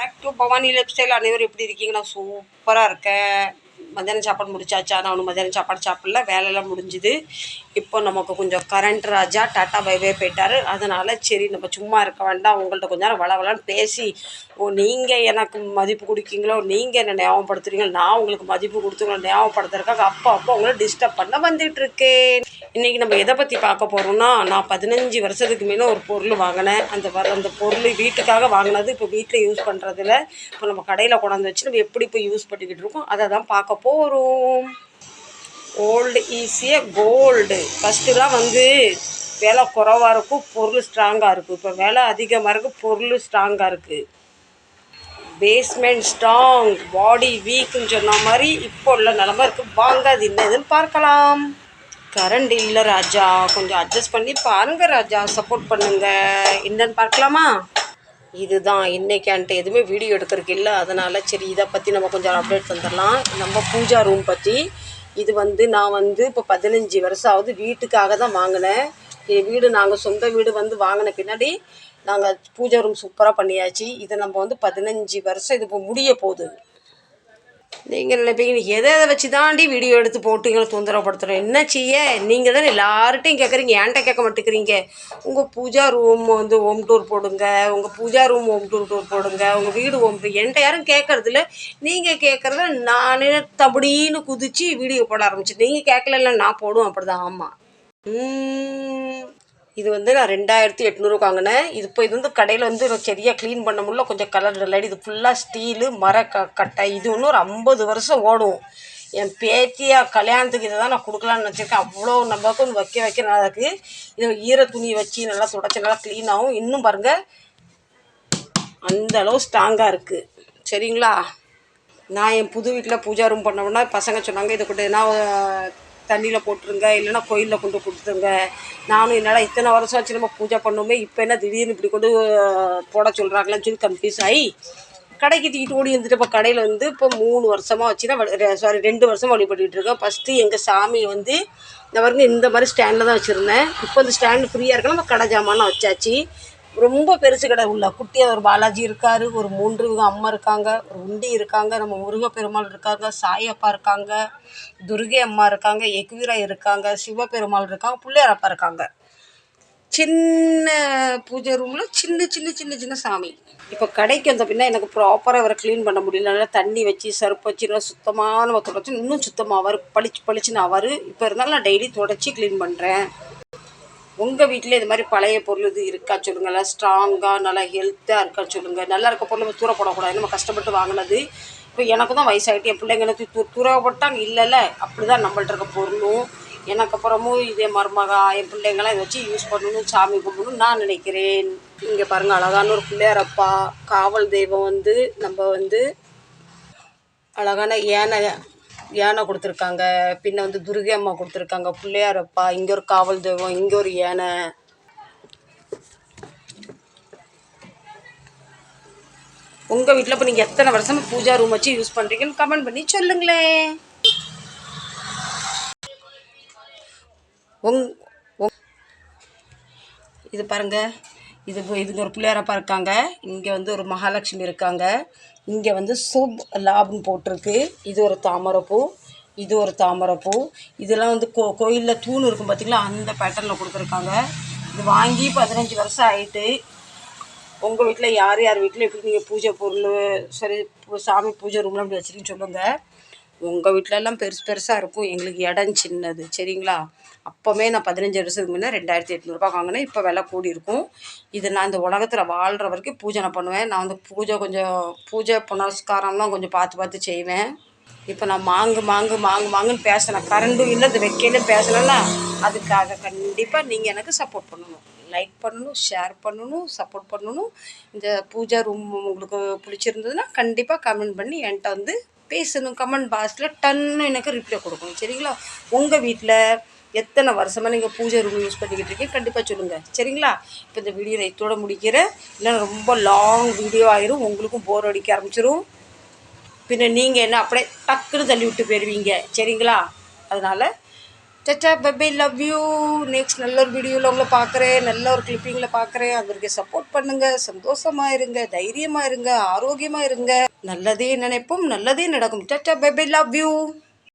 Back to Bhavani lifestyle அனைவரும் எப்படி இருக்கீங்க? நான் சூப்பராக இருக்கேன். மத்தியானம் சாப்பாடு முடிச்சாச்சா? நான் ஒன்றும் மத்தியானம் சாப்பாடு சாப்பிடல. வேலையெல்லாம் முடிஞ்சுது. இப்போ நமக்கு கொஞ்சம் கரண்ட் ராஜா டாட்டா பைபே போயிட்டாரு. அதனால் சரி நம்ம சும்மா இருக்க வேண்டாம். உங்கள்கிட்ட கொஞ்ச நேரம் வளவலன்னு பேசி ஓ நீங்கள் எனக்கு மதிப்பு கொடுக்கீங்களோ நீங்கள் என்ன ஞாபகப்படுத்துறீங்களோ நான் உங்களுக்கு மதிப்பு கொடுத்துங்களோ ஞாபகப்படுத்துறதுக்காக அப்போ அப்போ உங்களை டிஸ்டர்ப் பண்ண வந்துட்டுருக்கேன் இன்றைக்கி நம்ம எதை பற்றி பார்க்க போகிறோம்னா நான் பதினஞ்சு வருஷத்துக்கு மேலே ஒரு பொருள் வாங்கினேன். அந்த வர அந்த பொருள் வீட்டுக்காக வாங்கினது இப்போ வீட்டில் யூஸ் பண்ணுறதுல இப்போ நம்ம கடையில் கொண்டாந்து வச்சு நம்ம எப்படி இப்போ யூஸ் பண்ணிக்கிட்டு இருக்கோம் அதை தான் பார்க்க போகிறோம் ஓல்டு ஈஸியாக கோல்டு ஃபஸ்ட்டுலாம் வந்து விலை குறவாக இருக்கும் பொருள் ஸ்ட்ராங்காக இருக்கும். இப்போ விலை அதிகமாக இருக்குது பொருள் ஸ்ட்ராங்காக இருக்குது பேஸ்மெண்ட் ஸ்ட்ராங் பாடி வீக்குன்னு சொன்ன மாதிரி இப்போ உள்ள நிலமை இருக்குது வாங்க அது என்ன இதுன்னு பார்க்கலாம். கரண்ட் இல்லை ராஜா. கொஞ்சம் அட்ஜஸ்ட் பண்ணி பாருங்க ராஜா. சப்போர்ட் பண்ணுங்க. என்னன்னு பார்க்கலாமா? இதுதான் இன்னைக்கான்ட்டு எதுவுமே வீடியோ எடுக்கிறதுக்கு இல்லை. அதனால் சரி இதை பற்றி நம்ம கொஞ்சம் அப்டேட் தந்துடலாம் நம்ம பூஜா ரூம் பற்றி இது வந்து நான் வந்து இப்போ பதினஞ்சு வருஷம் ஆகுது வீட்டுக்காக தான் வாங்கினேன். என் வீடு நாங்கள் சொந்த வீடு வந்து வாங்கின பின்னாடி நாங்கள் பூஜா ரூம் சூப்பராக பண்ணியாச்சு. இதை நம்ம வந்து பதினஞ்சு வருஷம் இது இப்போ முடிய போகுது. நீங்கள் நினைப்பீங்க எதை எதை வச்சு தாண்டி வீடியோ எடுத்து போட்டு எங்களை தொந்தரவுப்படுத்துகிறோம் என்ன செய்ய? நீங்கள் தானே எல்லார்ட்டையும் கேட்குறீங்க ஏன்ட்ட கேட்க மாட்டேங்கிறீங்க. உங்கள் பூஜா ரூம் வந்து ஹோம் டூர் போடுங்க உங்கள் puja room home tour tour போடுங்க உங்கள் வீடு ஹோம் டூர் என்கிட்ட யாரும் கேட்கறதில்ல நீங்கள் கேட்குறத நானே தபடின்னு குதித்து வீடியோ போட ஆரம்பிச்சு நீங்கள் கேட்கலாம் நான் போடுவேன் அப்படி தான் ஆமாம் இது வந்து நான் ரெண்டாயிரத்தி எட்நூறுக்கு வாங்கினேன். இது இப்போ இது வந்து கடையில் வந்து சரியாக க்ளீன் பண்ண முடியல. கொஞ்சம் கலர் டல்லாடி இது ஃபுல்லாக ஸ்டீலு மர க கட்டை. இது ஒன்று ஒரு ஐம்பது வருஷம் ஓடும். என் பேத்தியா கல்யாணத்துக்கு இதை தான் நான் கொடுக்கலான்னு நினச்சிருக்கேன். அவ்வளோ நமக்கு வைக்க வைக்க நல்லா இருக்குது இதை ஈர துணி வச்சு நல்லா துடைச்சி நல்லா க்ளீன் ஆகும். இன்னும் பாருங்கள் அந்த அளவு ஸ்ட்ராங்காக இருக்குது சரிங்களா? நான் என் புது வீட்டில் பூஜா ரூம் பண்ணோம்னா பசங்க சொன்னாங்க இதை கொண்டு நான் தண்ணியில் போட்டுருங்க இல்லைன்னா கோயிலில் கொண்டு கொடுத்துருங்க. நானும் என்னடா இத்தனை வருஷம் ஆச்சு நம்ம பூஜை பண்ணோமே இப்போ என்ன திடீர்னு இப்படி கொண்டு போட சொல்கிறாங்களான்னு சொல்லி கன்ஃபியூஸ் ஆகி கடைக்கு தூக்கிட்டு ஓடி இருந்துட்டு இப்போ கடையில் வந்து இப்போ மூணு வருஷமாக வச்சு தான் சாரி ரெண்டு வருஷமாக வழிபட்டுக்கிட்டு இருக்கேன் ஃபஸ்ட்டு எங்கள் சாமியை வந்து இந்த பாருங்க இந்த மாதிரி ஸ்டாண்டில் தான் வச்சுருந்தேன். இப்போ இந்த ஸ்டாண்டு ஃப்ரீயாக இருக்கணும் நம்ம கடை ஜாமான்லாம் வச்சாச்சு. ரொம்ப பெருசு கடை உள்ள. குட்டியாக ஒரு பாலாஜி இருக்காரு ஒரு மூன்று அம்மா இருக்காங்க ஒரு உண்டி இருக்காங்க நம்ம முருகப்பெருமாள் இருக்காங்க சாயப்பா இருக்காங்க துர்கை அம்மா இருக்காங்க எக்வீரா இருக்காங்க சிவபெருமாள் இருக்காங்க பிள்ளையாரப்பா இருக்காங்க. சின்ன பூஜை ரூமில் சின்ன சின்ன சின்ன சின்ன சாமி. இப்போ கடைக்கு வந்த பின்னா எனக்கு ப்ராப்பராக அவரை க்ளீன் பண்ண முடியல. நல்லா தண்ணி வச்சு சருப்பு வச்சு நல்லா சுத்தமான நம்ம தொடச்சி இன்னும் சுத்தமாக அவர் பளிச்சு பளிச்சுன்னு அவர். இப்போ இருந்தாலும் நான் டெய்லி தொடச்சி க்ளீன் பண்ணுறேன் உங்கள் வீட்டில் இது மாதிரி பழைய பொருள் இது இருக்கா சொல்லுங்கள் நல்லா ஸ்ட்ராங்காக நல்லா ஹெல்த்தாக இருக்கா சொல்லுங்கள் நல்லா இருக்க பொருள் நம்ம தூரப்படக்கூடாது நம்ம கஷ்டப்பட்டு வாங்கினது. இப்போ எனக்கு தான் வயசாகிட்டு என் பிள்ளைங்க எனக்கு தூரப்பட்டாங்க. இல்லைல்ல. அப்படி தான் நம்மள்ட்ட இருக்க பொருளும் எனக்கு அப்புறமும் இதே மருமகா என் பிள்ளைங்களாம் இதை வச்சு யூஸ் பண்ணணும் சாமி கும்பிடணும் நான் நினைக்கிறேன். இங்கே பாருங்கள் அழகான ஒரு பிள்ளையாரப்பா. காவல் தெய்வம் வந்து நம்ம வந்து அழகான ஏனை யானை கொடுத்துருக்காங்க. பின்ன வந்து துர்கை அம்மா கொடுத்துருக்காங்க. பிள்ளையாரப்பா இங்கே ஒரு காவல் தெய்வம் இங்கே ஒரு யானை. உங்கள் வீட்டில் இப்போ நீங்கள் எத்தனை வருஷம் பூஜா ரூம் வச்சு யூஸ் பண்ணுறீங்கன்னு கமெண்ட் பண்ணி சொல்லுங்களேன். உங் உங் இது பாருங்கள் இது இதுங்க ஒரு பிள்ளையாரப்பா இருக்காங்க இங்கே வந்து ஒரு மகாலட்சுமி இருக்காங்க. இங்கே வந்து சுப் லாப்னு போட்டிருக்கு. இது ஒரு தாமரைப்பூ. இது ஒரு தாமரைப்பூ. இதெல்லாம் வந்து கோ கோயிலில் தூண் இருக்கும் பார்த்தீங்களா அந்த பேட்டர்னில் கொடுத்துருக்காங்க. இது வாங்கி பதினஞ்சு வருஷம் ஆயிட்டு உங்கள் வீட்டில் யார் யார் வீட்டில் எப்படி நீங்கள் பூஜை பொருள் சரி சாமி பூஜை ரூம்லாம் அப்படி வச்சுருக்கீங்கன்னு சொல்லுங்கள் உங்கள் வீட்டிலலாம் பெருசு பெருசாக இருக்கும். எங்களுக்கு இடம் சின்னது. சரிங்களா? அப்போவே நான் பதினஞ்சு வருஷத்துக்கு முன்னே ரெண்டாயிரத்தி எட்நூறுபா வாங்கினேன். இப்போ விலை கூடி இருக்கும். இது நான் இந்த உலகத்தில் வாழ்கிற வரைக்கும் பூஜை நான் பண்ணுவேன். நான் வந்து பூஜை கொஞ்சம் பூஜை புனஸ்காரம்லாம் கொஞ்சம் பார்த்து பார்த்து செய்வேன். இப்போ நான் மாங்கு மாங்கு மாங்கு மாங்குன்னு பேசினேன் கரண்டும் இல்லை இந்த வெக்கையிலும் பேசலைன்னா அதுக்காக கண்டிப்பாக நீங்கள் எனக்கு சப்போர்ட் பண்ணணும். லைக் பண்ணணும் ஷேர் பண்ணணும் சப்போர்ட் பண்ணணும். இந்த பூஜா ரூம் உங்களுக்கு பிடிச்சிருந்ததுன்னா கண்டிப்பாக கமெண்ட் பண்ணி என்கிட்ட வந்து பேசணும் கமெண்ட் பாக்ஸில் டன்னு எனக்கு ரிப்ளை கொடுக்கணும். சரிங்களா? உங்கள் வீட்டில் எத்தனை வருஷமாக நீங்கள் பூஜை ரூம் யூஸ் பண்ணிக்கிட்டு இருக்கீங்க? கண்டிப்பாக சொல்லுங்கள் சரிங்களா? இப்போ இந்த வீடியோ நான் இதோட முடிக்கிறேன். இல்லைன்னா ரொம்ப லாங் வீடியோ ஆயிரும். உங்களுக்கும் போர் அடிக்க ஆரம்பிச்சிரும். பின்ன நீங்கள் என்ன அப்படியே டக்குன்னு தள்ளி விட்டு போயிடுவீங்க சரிங்களா? அதனால் சச்சா பெபை லவ் யூ நெக்ஸ்ட் நல்ல ஒரு வீடியோவில் உங்களை பார்க்குறேன். நல்ல ஒரு கிளிப்பிங்கில் பார்க்குறேன். அவருக்கு சப்போர்ட் பண்ணுங்கள் சந்தோஷமாக இருங்க. தைரியமாக இருங்க. ஆரோக்கியமாக இருங்க. நல்லதே நினைப்போம் நல்லதே நடக்கும். சச்சா பெபை லவ் யூ